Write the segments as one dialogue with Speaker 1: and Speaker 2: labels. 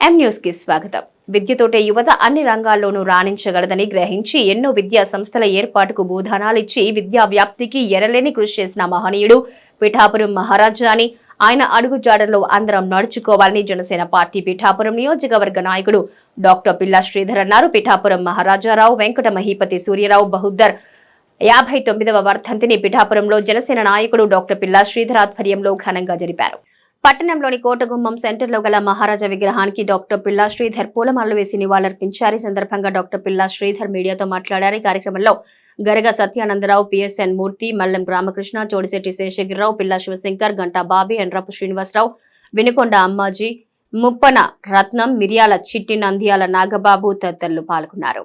Speaker 1: ఎం న్యూస్కి స్వాగతం. విద్యతోటే యువత అన్ని రంగాల్లోనూ రాణించగలదని గ్రహించి ఎన్నో విద్యా సంస్థల ఏర్పాటుకు భూదానాలిచ్చి విద్యా వ్యాప్తికి ఎరలేని కృషి చేసిన మహనీయుడు పిఠాపురం మహారాజా అని ఆయన అడుగుజాడల్లో అందరం నడుచుకోవాలని జనసేన పార్టీ పిఠాపురం నియోజకవర్గ నాయకుడు డాక్టర్ పిల్లా శ్రీధర్ అన్నారు. పిఠాపురం మహారాజారావు వెంకట మహీపతి సూర్యరావు బహుద్దర్ యాభై తొమ్మిదవ వర్ధంతిని పిఠాపురంలో జనసేన నాయకుడు డాక్టర్ పిల్లా శ్రీధర్ ఆధ్వర్యంలో ఘనంగా జరిపారు. పట్టణంలోని కోటగుమ్మం సెంటర్లో గల మహారాజా విగ్రహానికి డాక్టర్ పిల్లా శ్రీధర్ పూలమాలలు వేసి నివాళులర్పించారు. ఈ సందర్భంగా డాక్టర్ పిల్లా శ్రీధర్ మీడియాతో మాట్లాడారు. ఈ కార్యక్రమంలో గరగ సత్యానందరావు పిఎస్ఎన్ మూర్తి మల్లం రామకృష్ణ చోడిశెట్టి శేషగిరిరావు పిల్లా శివశంకర్ గంటా బాబీ ఎండ్రపు శ్రీనివాసరావు వినుకొండ అమ్మాజీ ముప్పన రత్నం మిరియాల చిట్టి నంద్యాల నాగబాబు తదితరులు పాల్గొన్నారు.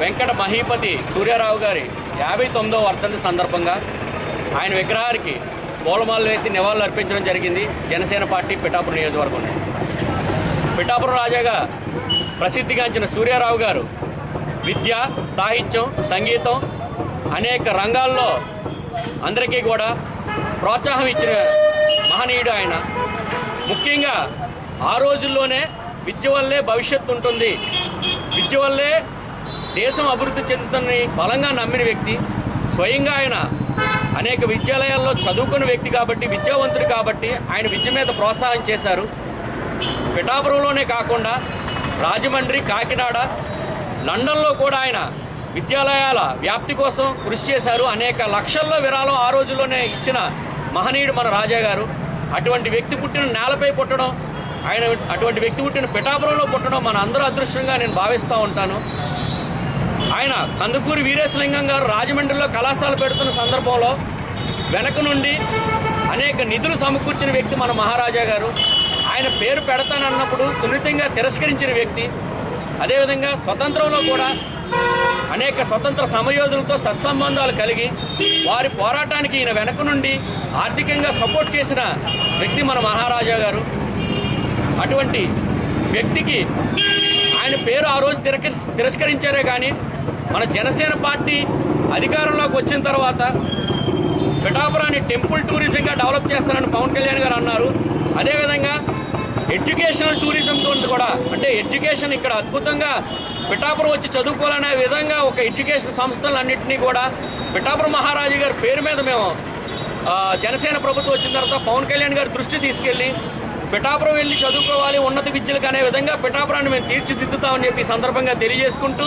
Speaker 2: వెంకట మహీపతి సూర్యారావు గారి యాభై తొమ్మిదవ వర్ధంతి సందర్భంగా ఆయన విగ్రహానికి పూలమాలలు వేసి నివాళులు అర్పించడం జరిగింది. జనసేన పార్టీ పిఠాపురం నియోజకవర్గం పిఠాపురం రాజాగా ప్రసిద్ధిగాంచిన సూర్యారావు గారు విద్య సాహిత్యం సంగీతం అనేక రంగాల్లో అందరికీ కూడా ప్రోత్సాహం ఇచ్చిన మహనీయుడు ఆయన. ముఖ్యంగా ఆ రోజుల్లోనే విద్య వల్లే భవిష్యత్తు ఉంటుంది. విద్య వల్లే దేశం అభివృద్ధి చెందుతుందని బలంగా నమ్మిన వ్యక్తి స్వయంగా ఆయన అనేక విద్యాలయాల్లో చదువుకున్న వ్యక్తి కాబట్టి విద్యావంతుడు కాబట్టి ఆయన విద్య మీద ప్రోత్సాహం చేశారు. పిఠాపురంలోనే కాకుండా రాజమండ్రి కాకినాడ లండన్లో కూడా ఆయన విద్యాలయాల వ్యాప్తి కోసం కృషి చేశారు. అనేక లక్షల్లో విరాళం ఆ రోజుల్లోనే ఇచ్చిన మహనీయుడు మన రాజా గారు. అటువంటి వ్యక్తి పుట్టిన నేలపై పుట్టడం ఆయన అటువంటి వ్యక్తి పుట్టిన పిఠాపురంలో పుట్టడం మన అందరూ అదృష్టంగా నేను భావిస్తూ ఉంటాను. ఆయన కందుకూరి వీరేశలింగం గారు రాజమండ్రిలో కళాశాల పెడుతున్న సందర్భంలో వెనక నుండి అనేక నిధులు సమకూర్చిన వ్యక్తి మన మహారాజా గారు. ఆయన పేరు పెడతానన్నప్పుడు సున్నితంగా తిరస్కరించిన వ్యక్తి. అదేవిధంగా స్వతంత్రంలో కూడా అనేక స్వతంత్ర సమయోధులతో సత్సంబంధాలు కలిగి వారి పోరాటానికి ఈయన వెనక నుండి ఆర్థికంగా సపోర్ట్ చేసిన వ్యక్తి మన మహారాజా గారు. అటువంటి వ్యక్తికి ఆయన పేరు ఆ రోజు తిరస్కరించారే కానీ మన జనసేన పార్టీ అధికారంలోకి వచ్చిన తర్వాత పిఠాపురాన్ని టెంపుల్ టూరిజంగా డెవలప్ చేస్తారని పవన్ కళ్యాణ్ గారు అన్నారు. అదేవిధంగా ఎడ్యుకేషనల్ టూరిజంతో కూడా అంటే ఎడ్యుకేషన్ ఇక్కడ అద్భుతంగా పిఠాపురం వచ్చి చదువుకోవాలనే విధంగా ఒక ఎడ్యుకేషన్ సంస్థలన్నింటినీ కూడా పిఠాపురం మహారాజు గారి పేరు మీద మేము జనసేన ప్రభుత్వం వచ్చిన తర్వాత పవన్ కళ్యాణ్ గారి దృష్టి తీసుకెళ్ళి పిఠాపురం వెళ్ళి చదువుకోవాలి ఉన్నత విద్యలకు అనే విధంగా పిఠాపురాన్ని మేము తీర్చిదిద్దుతామని చెప్పి ఈ సందర్భంగా తెలియజేసుకుంటూ